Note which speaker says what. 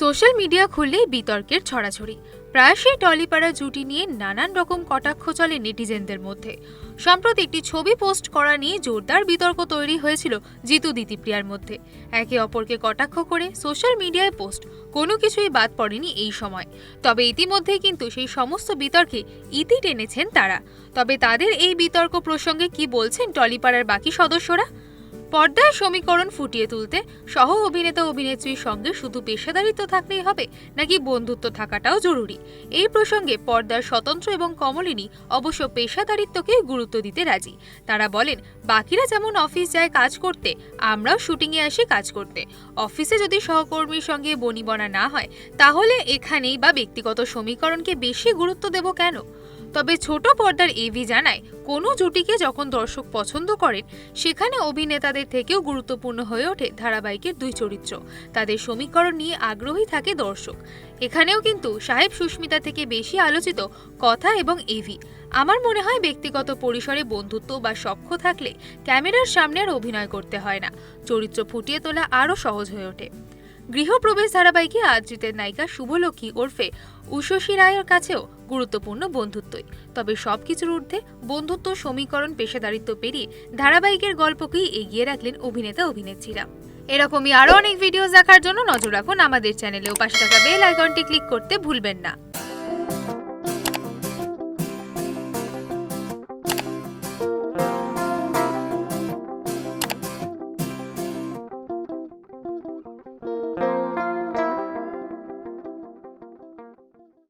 Speaker 1: Social media খুললেই বিতর্কের ছড়াছড়ি। প্রায়শই টলিপাড়া জুটি নিয়ে নানান রকম কটাক্ষ চলে নেটিজেনদের মধ্যে। সম্প্রতি একটি ছবি পোস্ট করা নিয়ে জোরদার বিতর্ক তৈরি হয়েছিল জিতু দিতিপ্রিয়ার মধ্যে। একে অপরকে কটাক্ষ করে সোশ্যাল মিডিয়ায় পোস্ট, কোনো কিছুই বাদ পড়েনি এই সময়। তবে ইতিমধ্যে কিন্তু সেই সমস্ত বিতর্কে ইতি টেনেছেন তারা। তবে তাদের এই বিতর্ক প্রসঙ্গে কি বলছেন টলিপাড়ার বাকি সদস্যরা? পর্দায় সমীকরণ ফুটিয়ে তুলতে সহ অভিনেতা অভিনেত্রীর সঙ্গে শুধু পেশাদারিত্ব থাকলেই হবে, নাকি বন্ধুত্ব থাকাটাও জরুরি? এই প্রসঙ্গে পর্দার স্বতন্ত্র এবং কমলিনী অবশ্য পেশাদারিত্বকে গুরুত্ব দিতে রাজি। তারা বলেন, বাকিরা যেমন অফিস যায় কাজ করতে, আমরাও শুটিংয়ে আসি কাজ করতে। অফিসে যদি সহকর্মীর সঙ্গে বনিবনা না হয়, তাহলে এখানেই বা ব্যক্তিগত সমীকরণকে বেশি গুরুত্ব দেব কেন? তবে ছোট পর্দার এভি জানায়, কোনো জুটিকে যখন দর্শক পছন্দ করেন, সেখানে অভিনেতাদের থেকেও গুরুত্বপূর্ণ হয়ে ওঠে ধারাবাহিকের দুই চরিত্র। তাদের সমীকরণ নিয়ে আগ্রহী থাকে দর্শক। এখানেও কিন্তু সাহেব সুস্মিতা থেকে বেশি আলোচিত কথা এবং এভি আমার মনে হয় ব্যক্তিগত পরিসরে বন্ধুত্ব বা সখ্য থাকলে ক্যামেরার সামনে আর অভিনয় করতে হয় না। চরিত্র ফুটিয়ে তোলা আরও সহজ হয়ে ওঠে। গৃহপ্রবেশ ধারাবাহিকে আদ্রিতের নায়িকা শুভলক্ষ্মী ওরফে উষসী রায়ের কাছেও গুরুত্বপূর্ণ বন্ধুত্বই। তবে সব কিছুর ঊর্ধ্বে বন্ধুত্ব সমীকরণ পেশাদারিত্ব পেরিয়ে ধারাবাহিকের গল্পকেই এগিয়ে রাখলেন অভিনেতা অভিনেত্রীরা। এরকমই আরও অনেক ভিডিও দেখার জন্য নজর রাখুন আমাদের চ্যানেলে ও পাশে থাকা বেল আইকনটি ক্লিক করতে ভুলবেন না।